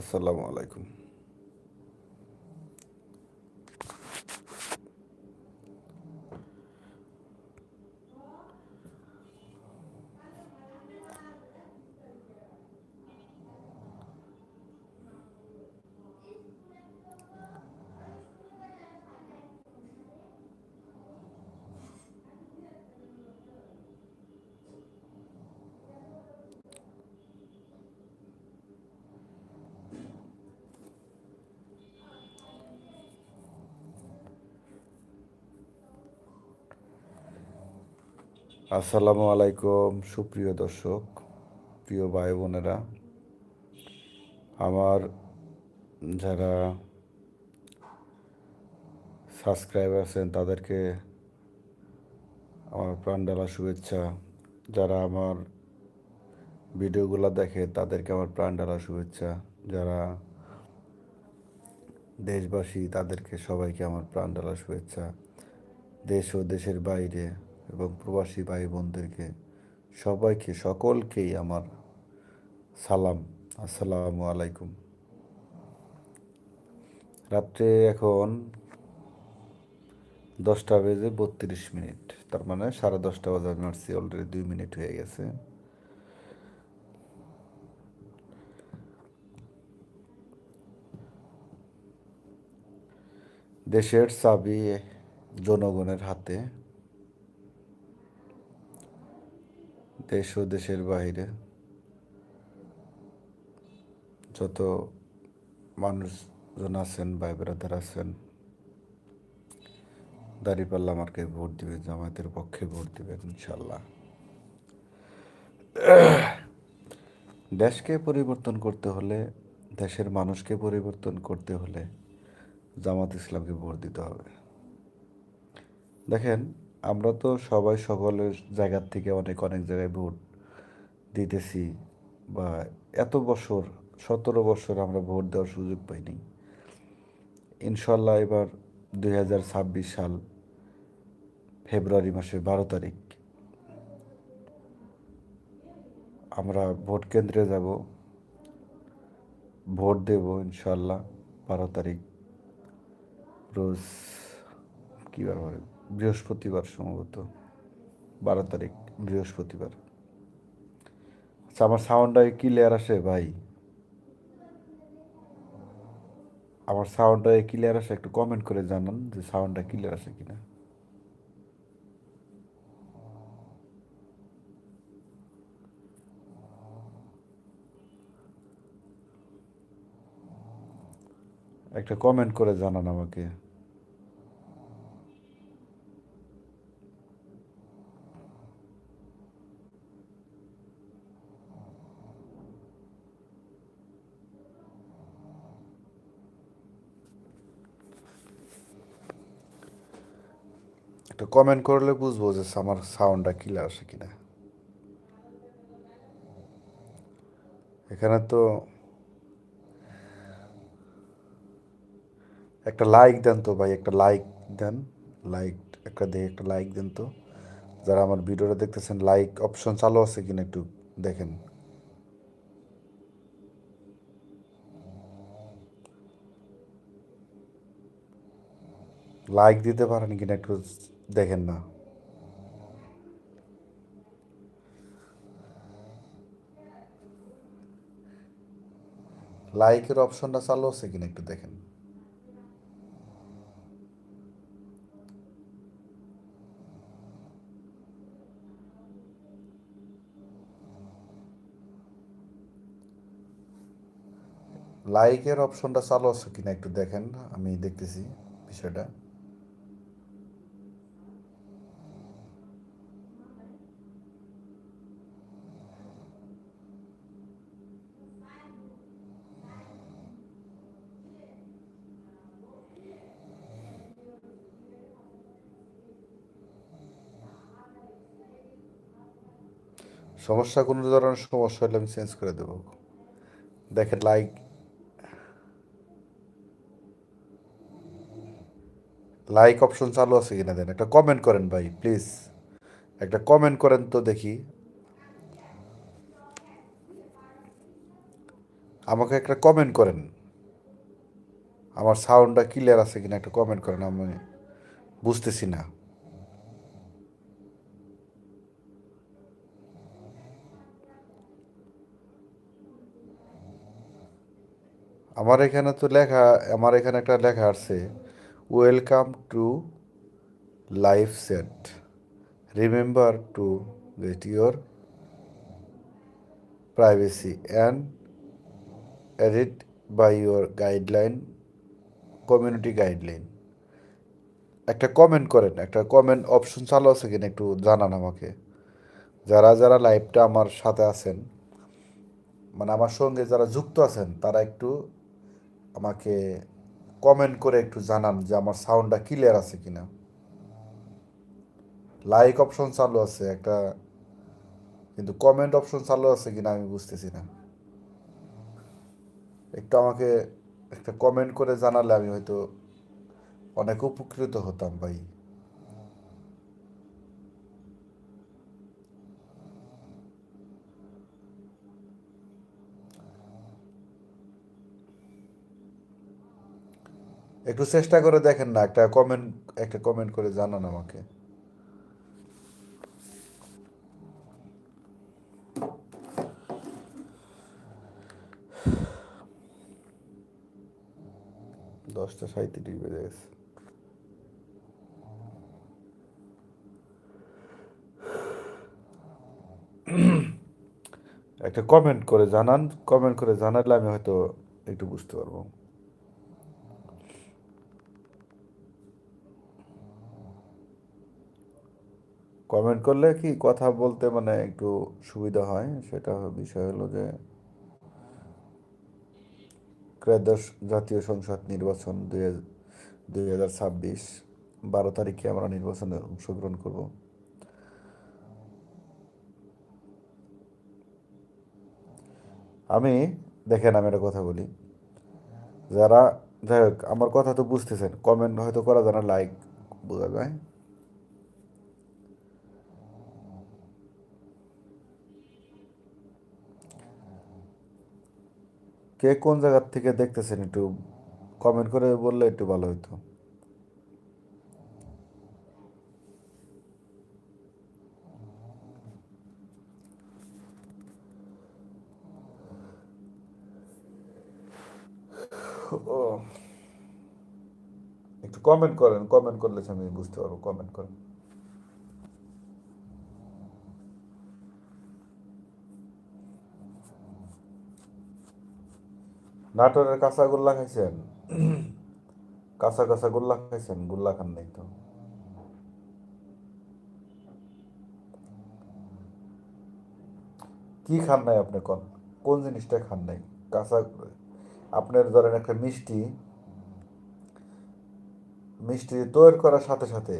আসসালামু আলাইকুম। আসসালামু আলাইকুম, সুপ্রিয় দর্শক, প্রিয় ভাই বোনেরা। আমার যারা সাবস্ক্রাইবার আছেন, তাদেরকে আমার প্রাণডালা শুভেচ্ছা। যারা আমার ভিডিওগুলো দেখে, তাদেরকে আমার প্রাণডালা শুভেচ্ছা। যারা দেশবাসী, তাদেরকে সবাইকে আমার প্রাণডালা শুভেচ্ছা। দেশ ও দেশের বাইরে এবং প্রবাসী ভাই বোনদেরকে সবাইকে, সকলকেই আমার সালাম। আসসালামু আলাইকুম। রাত্রে এখন দশটা বেজে বত্রিশ মিনিট। তার মানে সাড়ে দশটা বাজে আমি অলরেডি দুই মিনিট হয়ে গেছে। দেশের চাবি জনগণের হাতে। দেশ ও দেশের বাইরে যত মানুষজন আছেন, ভাই ব্রাদার আছেন, দাঁড়িপাল্লা আমাকে ভোট দিবেন, জামায়াতের পক্ষে ভোট দিবেন, ইনশাল্লাহ। দেশকে পরিবর্তন করতে হলে, দেশের মানুষকে পরিবর্তন করতে হলে জামাত ইসলামকে ভোট দিতে হবে। দেখেন আমরা তো সবাই সকলের জায়গার থেকে অনেক অনেক জায়গায় ভোট দিতেছি বা এত বছর, সতেরো বছর আমরা ভোট দেওয়ার সুযোগ পাইনি। ইনশাল্লাহ এবার দুই হাজার ছাব্বিশ সাল ফেব্রুয়ারি মাসের বারো তারিখ আমরা ভোট কেন্দ্রে যাব। ভোট দেব ইনশাল্লাহ বারো তারিখ। রোজ কী বার বৃহস্পতিবার সম্ভবত, বারো তারিখ, বৃহস্পতিবার। আচ্ছা আমার সাউন্ডটা ক্লিয়ার আসে ভাই? আমার সাউন্ডটা ক্লিয়ার আসে, একটু কমেন্ট করে জানান যে সাউন্ডটা ক্লিয়ার আসে কিনা। একটা কমেন্ট করে জানান আমাকে। একটা কমেন্ট করলে বুঝব যে আমার সাউন্ডটা ক্লিয়ার আসে কিনা। এখানে তো একটা লাইক দেন তো ভাই, একটা লাইক দেন। লাইক একটা দেখে একটা লাইক দেন তো। যারা আমার ভিডিওটা দেখতেছেন লাইক অপশন চালু আছে কিনা একটু দেখেন। লাইক দিতে পারেন কিনা একটু দেখেন না। লাইকের অপশনটা চালু আছে কিনা একটু দেখেন। লাইকের অপশনটা চালু আছে কিনা একটু দেখেন, আমি দেখতেছি বিষয়টা। সমস্যা কোনো ধরনের সমস্যা হলে আমি চেঞ্জ করে দেবো। দেখেন লাইক লাইক অপশন চালু আছে কিনা দেন, একটা কমেন্ট করেন ভাই প্লিজ একটা কমেন্ট করেন তো দেখি। আমাকে একটা কমেন্ট করেন। আমার সাউন্ডটা ক্লিয়ার আছে কিনা, একটা কমেন্ট করেন, আমি বুঝতেছি না। আমার এখানে তো লেখা, আমার এখানে একটা লেখা আছে welcome to life set remember to get your privacy and edit by your guideline community guideline একটা কমেন্ট করেন, একটা কমেন্ট অপশন চালু আছে কিনা একটু জানান আমাকে। যারা যারা লাইভটা আমার সাথে আছেন মানে আমার সঙ্গে যারা যুক্ত আছেন, তারা একটু আমাকে কমেন্ট করে একটু জানান যে আমার সাউন্ডটা ক্লিয়ার আছে কিনা। লাইক অপশন চালু আছে, একটা কিন্তু কমেন্ট অপশন চালু আছে কিনা আমি বুঝতেছি না। একটু আমাকে একটা কমেন্ট করে জানালে আমি হয়তো অনেক উপকৃত হতাম ভাই। একটু চেষ্টা করে দেখেন না, একটা কমেন্ট একটা কমেন্ট করে জানান আমাকে। দশটা সাঁত্রিশ বেজে গেছে। একটা কমেন্ট করে জানান কমেন্ট করে জানালে আমি হয়তো একটু বুঝতে পারব। কমেন্ট করলে কি কথা বলতে মানে একটু সুবিধা হয়? সেটা বিষয় হলো যে, ত্রয়োদশ জাতীয় সংসদ নির্বাচন দুই দুই হাজার ছাব্বিশ, বারো তারিখে আমরা নির্বাচনে অংশগ্রহণ করব। আমি, দেখেন আমি একটা কথা বলি। যারা, যাই হোক, আমার কথা তো বুঝতেছেন। কমেন্ট হয়তো করা যায় না লাইক বোঝা যায়। কে কোন জায়গার থেকে দেখতেছেন একটু কমেন্ট করে বললে একটু ভালো হতো একটু কমেন্ট করেন কমেন্ট করলে আমি বুঝতে পারব কমেন্ট করেন। নাটোরের কাঁচা গোল্লা খাইছেন? কাঁচা কাঁচা গোল্লা খাইছেন? গোল্লা খান নাই তো। কি খান নাই আপনি কোন? কোন জিনিসটা খান নাই? কাঁচা আপনার ধরেন একটা মিষ্টি মিষ্টি তৈরি করার সাথে সাথে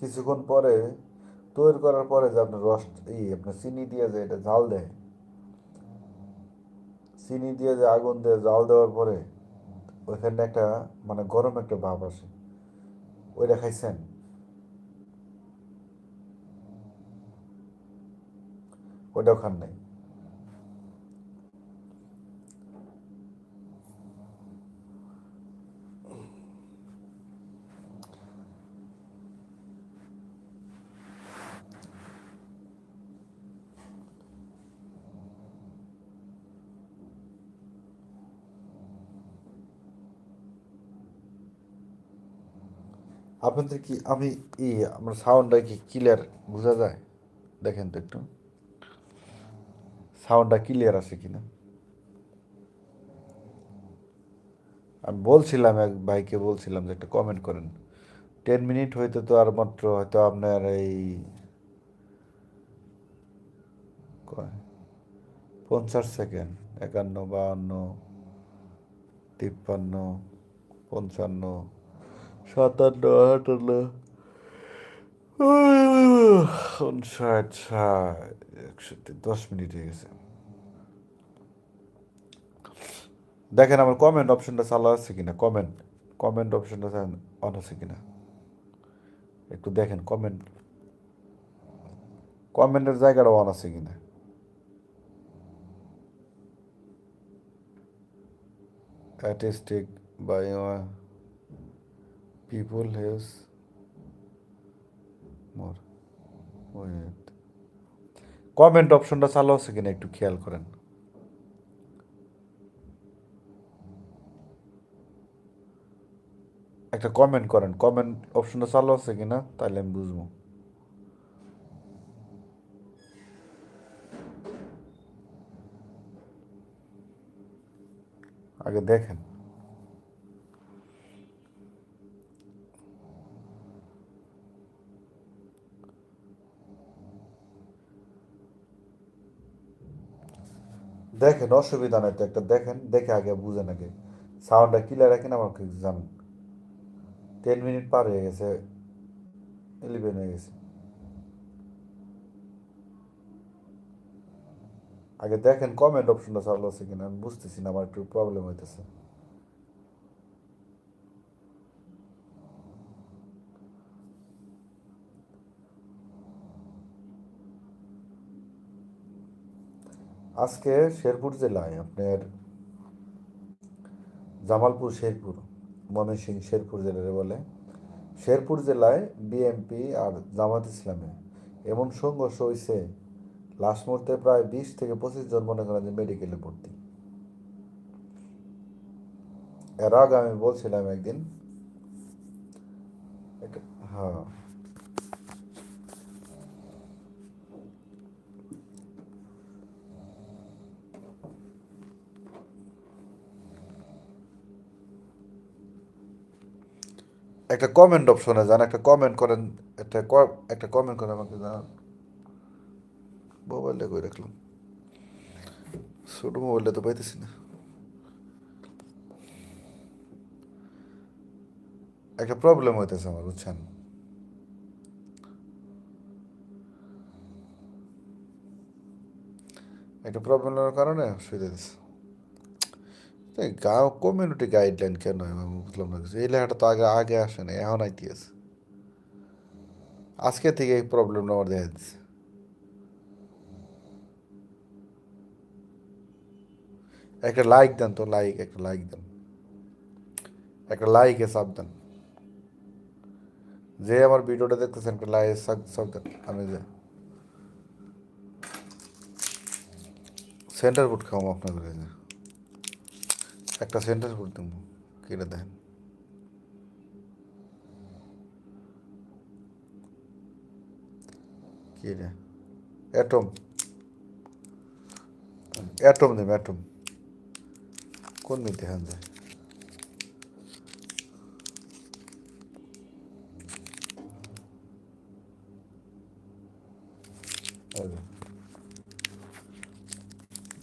কিছুক্ষণ পরে তৈরি করার পরে যে আপনার রস এই আপনার চিনি দিয়ে যে এটা জাল দেয় চিনি দিয়ে যে আগুন দিয়ে জাল দেওয়ার পরে ওইখানে একটা মানে গরম একটা ভাব আসে। ওইটা খাইছেন? ওইটাও ওখান নাই। আপনাদের কি, আমি ই, আমার সাউন্ডটা কি ক্লিয়ার বোঝা যায়? দেখেন তো একটু। সাউন্ডটা ক্লিয়ার আছে কিনা? আমি বলছিলাম এক ভাইকে, বলছিলাম যে একটা কমেন্ট করেন। টেন মিনিট হইতে তো আর মাত্র হয়তো আপনার এই পঞ্চাশ সেকেন্ড একান্ন, বাহান্ন, তিপ্পান্ন, পঞ্চান্ন সাতান্ন আটান্ন একষট্টি দশ মিনিট হয়ে গেছে। দেখেন আমার কমেন্ট অপশনটা চালু আছে কিনা? কমেন্ট কমেন্ট অপশনটা অন আছে কিনা? একটু দেখেন কমেন্ট কমেন্টের জায়গাটা অন আছে কিনা? By uh, people has more. Wait. Comment অপশনটা চালু আছে কিনা একটু খেয়াল করেন। একটা কমেন্ট করেন। কমেন্ট অপশনটা চালু আছে কিনা তাহলে আমি বুঝব। আগে দেখেন। দেখেন, অসুবিধা নাই তো একটা দেখেন, দেখে আগে বুঝেন আগে। সাউন্ডটা ক্লিয়ার রাখেন আমাকে জানান? টেন মিনিট পার হয়ে গেছে ইলেভেন হয়ে গেছে। আগে দেখেন কমেন্ট অপশনটা চালু আছে কিনা, আমি বুঝতেছি না, আমার একটু প্রবলেম হইতেছে। আজকে শেরপুর জেলায় আপনার জামালপুর, শেরপুর, ময়মনসিংহ শেরপুর জেলারে বলে, শেরপুর জেলায় বিএমপি আর জামাত ইসলামে এমন সংঘর্ষ হয়েছে, লাস্ট মুহূর্তে প্রায় বিশ থেকে পঁচিশ জন মনে করেন যে মেডিকেলে ভর্তি। এর আগে আমি বলছিলাম একদিন হ্যাঁ। একটা কমেন্ট অপশনে যান, একটা কমেন্ট করেন, একটা একটা কমেন্ট করে আমাকে জানান মোবাইলটা করে রাখলাম? ছোট মোবাইলটা তো পাইতেছি না। একটা প্রবলেম হইতেছে আমার, বুঝছেন? একটা প্রবলেমের কারণে অসুবিধা কমিউনিটি গাইডলাইন কেন বুঝলাম না এই লেখাটা তো আগে আগে আসে না এখন আইতে আছে আজকে থেকে এই প্রবলেমটা আমার দেখা দিচ্ছে একটা লাইক দেন তো লাইক একটা লাইক দেন। একটা লাইকে চাপ দেন। যে আমার ভিডিওটা দেখতেছেন একটা লাইক চাপ দেন। আমি যে সেন্টার ফুড খাওয়াম আপনাদের। একটা সেন্টার ফুড দেবো কেটে দেন। কি রে অ্যাটম অ্যাটম দেব অ্যাটম কোন মিতে হ্যান যায়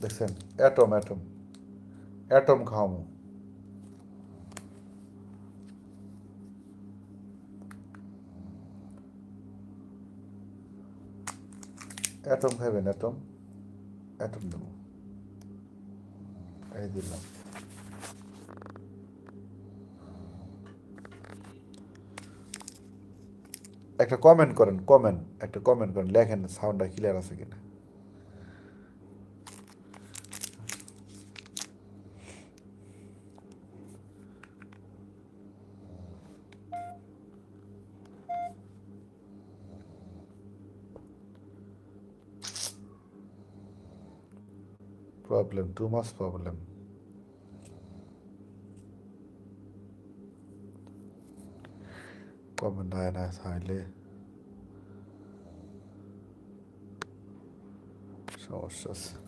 দেখছেন? অ্যাটম অ্যাটম অ্যাটম খাওয়ামো অ্যাটম খাবেন অ্যাটম? অ্যাটম দেবো। এই দিলাম। একটা কমেন্ট করেন কমেন্ট একটা কমেন্ট করেন, লেখেন সাউন্ডটা ক্লিয়ার আছে কিনা। Problem too much problem comment হয় highly. সমস্যা আছে